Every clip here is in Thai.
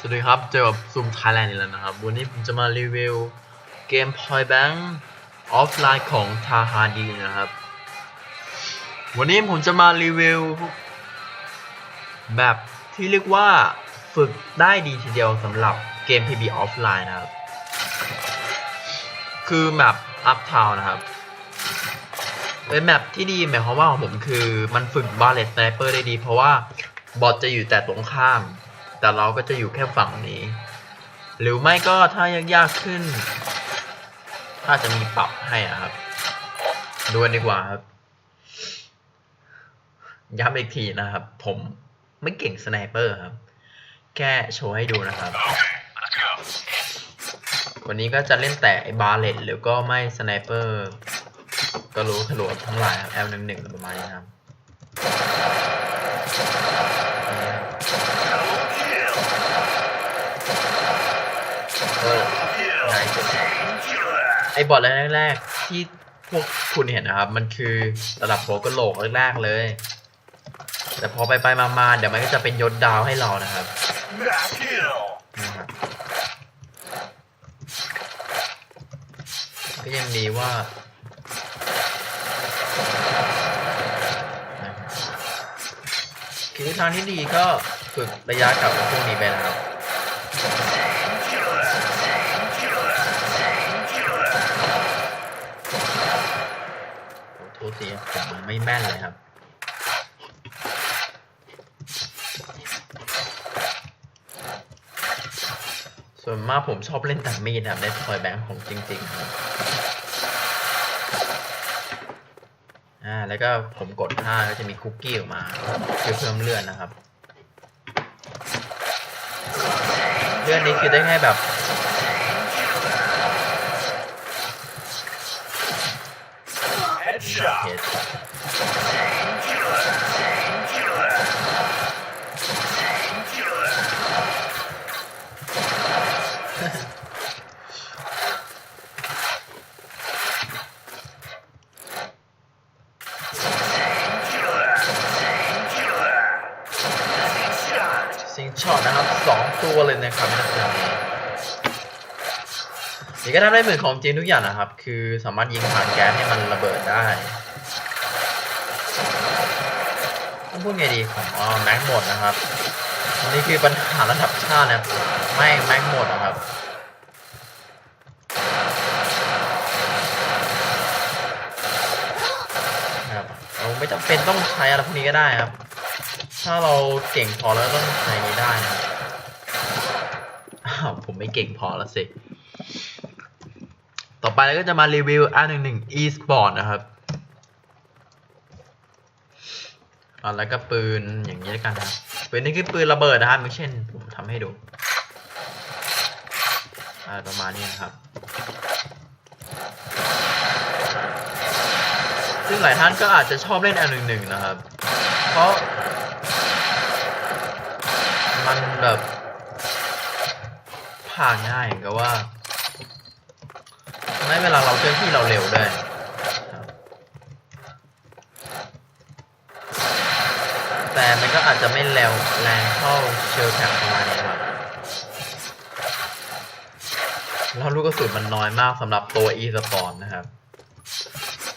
สวัสดีครับ เจอกับซูมไทยแลนด์อีกแล้วนะครับ วันนี้ผมจะมารีวิวเกม Point Bank ออฟไลน์ของทาฮาดีนะครับ วันนี้ผมจะมารีวิว แบบที่เรียกว่าฝึกได้ดีทีเดียวสำหรับเกม PB ออฟไลน์นะครับ คือแมป Uptown นะครับเป็นแมปที่ดีหมายความว่าของผมคือมันฝึกบาเลตสไนเปอร์ได้ดี เพราะว่าบอทจะอยู่แต่ตรงข้าม แต่เราก็จะอยู่แค่ฝั่งนี้ หรือไม่ก็ถ้ายากๆขึ้น ถ้าจะมีปรับให้อะครับดูกันดีกว่าครับ ย้ำอีกทีนะครับ ผมไม่เก่งสไนเปอร์ครับ แค่โชว์ให้ดูนะครับ วันนี้ก็จะเล่นแต่บาเลตหรือก็ไม่สไนเปอร์ก็รู้ขลวดทั้งหลายครับ L หนึ่งหนึ่งประมาณนี้ครับเออ ไหนสุดไอ้บอทแรกๆที่พวกคุณเห็นนะครับ มันคือระดับโปรกระโหลกแรกๆเลย แต่พอไปไปมาๆเดี๋ยวมันก็จะเป็นยศดาวให้เรานะครับนะครับก็ยังดีว่าคือทางที่ดีก็ฝึกระยะกับพวกนี้ไปนะครับ โอ้โทษทีครับผมไม่แม่นเลยครับ ส่วนมากผมชอบเล่นแต่มีดครับในทอยแบงค์ของจริง ๆ ครับ อ่า แล้วก็ผมกด5ก็จะมีคุกกี้ออกมาเพื่อเพิ่มเลื่อนนะครับ เลื่อนนี้คือได้แค่แบบ Headshot. เฮดซิงช็อตนะครับสองตัวเลยนะครับ นี่ก็ทำได้เหมือนของจริงทุกอย่างนะครับ คือสามารถยิงผ่านแก๊สให้มันระเบิดได้ต้องพูดไงดีของอ๋อแม็กหมดนะครับอันนี้คือปัญหาระดับชาตินะไม่แม็กหมดนะครับครับเราไม่จำเป็นต้องใช้อะไรพวกนี้ก็ได้ครับ ถ้าเราเก่งพอแล้วต้องใช้นี้ได้นะครับอ้าวผมไม่เก่งพอแล้วสิ ต่อไปเราก็จะมารีวิว R11 eSport นะครับอ่าแล้วก็ปืนอย่างนี้แล้วกันนะครับปืนนี้คือปืนระเบิดนะครับอย่เช่นผมทำให้ดูอ่าประมาณนี้นะครับ ซึ่งหลายท่านก็อาจจะชอบเล่น R11 นะครับ เพราะ มันแบบผ่านง่ายกับว่า ให้เวลาเราเคลื่อนที่เราเร็วด้วยแต่มันก็อาจจะไม่เร็วแรงเท่าเชลแท็กประมาณนี้ครับแล้วลูกกระสุนมันน้อยมากสำหรับตัว e สปอร์นะครับ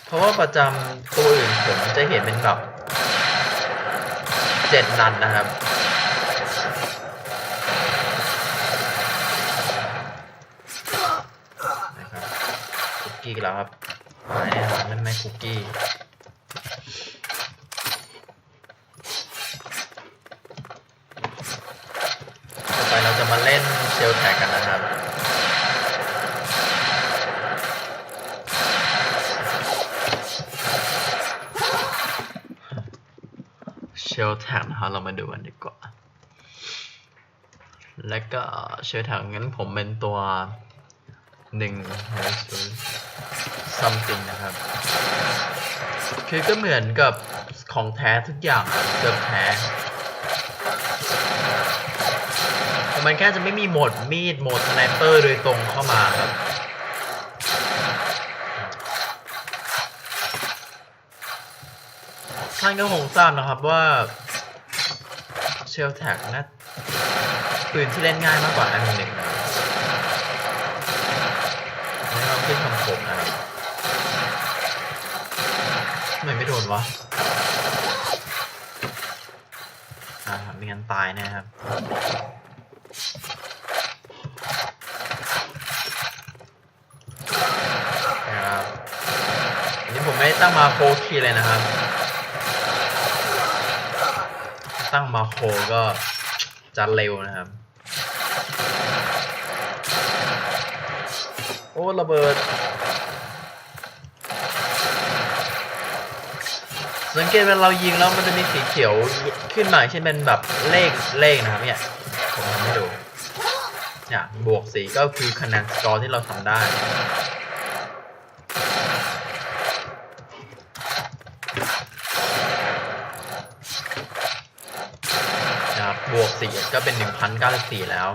เพราะว่าประจำตัวอื่นผมจะเห็นเป็นแบบเจ็ดนัดนนะครับคุ กกี้แล้วครับหายแน่นอนนั่นไม่คุกกี้ต่อไปเราจะมาเล่นเชลแท็กกันนะครับเชลแท็กนะครับเรามาดูกันดีกว่าแล้วก็เชลแท็กงั้นผมเป็นตัวหนึ่งศูนย์ something นะครับ คือก็เหมือนกับของแท้ทุกอย่างเกือบแท้แต่มันแค่จะไม่มีโหมดมีดโหมดสไนเปอร์โดยตรงเข้ามาครับท่านก็คงทราบนะครับว่าเชลแท็กนะปืนที่เล่นง่ายมากกว่า M หนึ่งนะครับในความคิดของผมนะครับ ทำไมไม่โดนวะอ่าไม่งั้นตายแนะครับนะครับอันนี้ผมไม่ได้ตั้งมาโคคีเลยนะครับ ตั้งมาโคก็จะเร็วนะครับ โอ้ระเบิด สังเกตเวลาเรายิงแล้วมันจะมีสีเขียวขึ้นมาเช่นเป็นแบบเลขเลขนะครับเนี่ยผมทำให้ดูเนี่ยบวกสีก็คือคะแนนสกอร์ที่เราทำได้นะครับบวกสีก็เป็น 1,094 แล้ว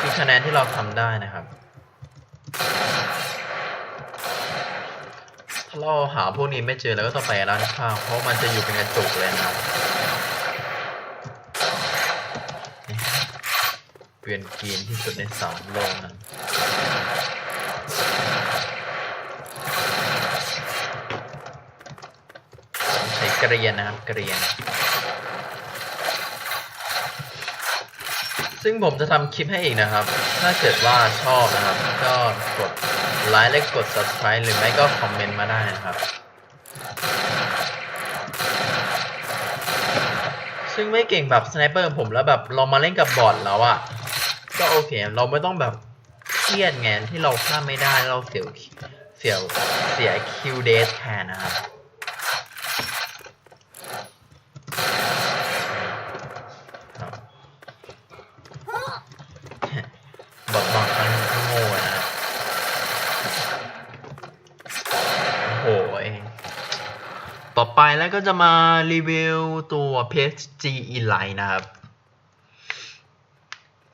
คือคะแนนที่เราทำได้นะครับ เราหาพวกนี้ไม่เจอแล้วก็ต้องไปร้านข้าวเพราะมันจะอยู่เป็นกระจุกเลยนะเปลี่ยนกีนที่สุดในสามโลกนั้นใช้กระเรียนนะครับกระเรียน ซึ่งผมจะทำคลิปให้อีกนะครับ ถ้าเกิดว่าชอบนะครับ ก็กด ไลค์และกด subscribe หรือไม่ก็คอมเมนต์มาได้นะครับ ซึ่งไม่เก่งแบบสไนเปอร์ผมแล้วแบบเรามาเล่นกับบอทแล้วอะก็โอเค เราไม่ต้องแบบเครียดไงที่เราฆ่าไม่ได้เราเสียเสียเสียคิวเดสแทนนะครับครับ บทบางครั้งก็โง่นะครับโอ้โหเองต่อไป แล้วก็จะมารีวิวตัว PSG Elite นะครับ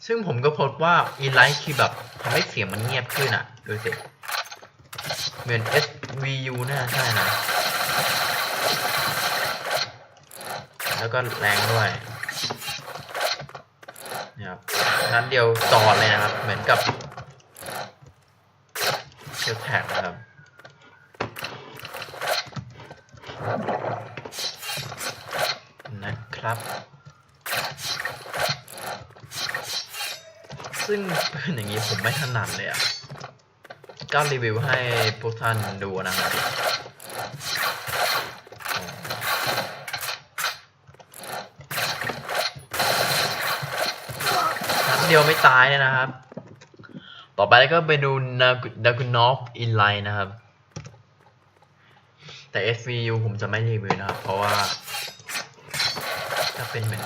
ซึ่งผมก็พบว่า Elite คือแบบทำให้เสียงมันเงียบขึ้นอะ ดูสิ เหมือน SVU น่าใช่นะ แล้วก็แรงด้วยนี่ยครับนัดเดียวจอดเลยนะครับ เหมือนกับเชลแท็กนะครับ นะ ครับ ซึ่งปืนอย่างนี้ผมไม่ถนัดเลยอะก็รีวิวให้พวกท่านดูนะครับนัดเดียวไม่ตายเลยนะครับ ต่อไปก็ไปดูดากุนอฟอินไลน์นะครับ แต่ SVU ผมจะไม่รีวิวนะครับ เพราะว่า ถ้าเป็นเหมือน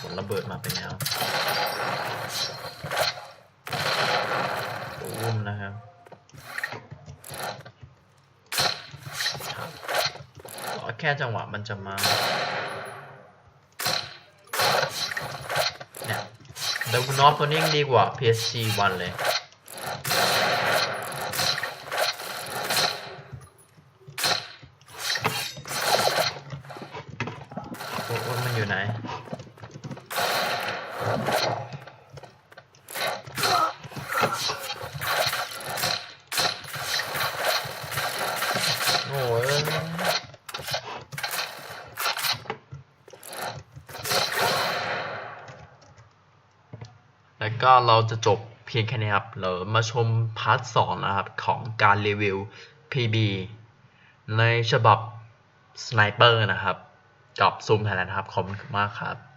ผลระเบิดมาเป็นแล้วอุ้มนะครับแค่จังหวะมันจะมาเนี่ยดากุนอฟตัวนี้ยังดีกว่า PSG 1 เลย โอ้โอ้มัน อยู่ไหน โอ้ยแล้วก็เราจะจบเพียงแค่นี้ครับ เรามาชมพาร์ทสองนะครับ ของการรีวิว PB ในฉบับสไนเปอร์นะครับ กับซูมไทยแลนด์ครับ ขอบคุณมากครับ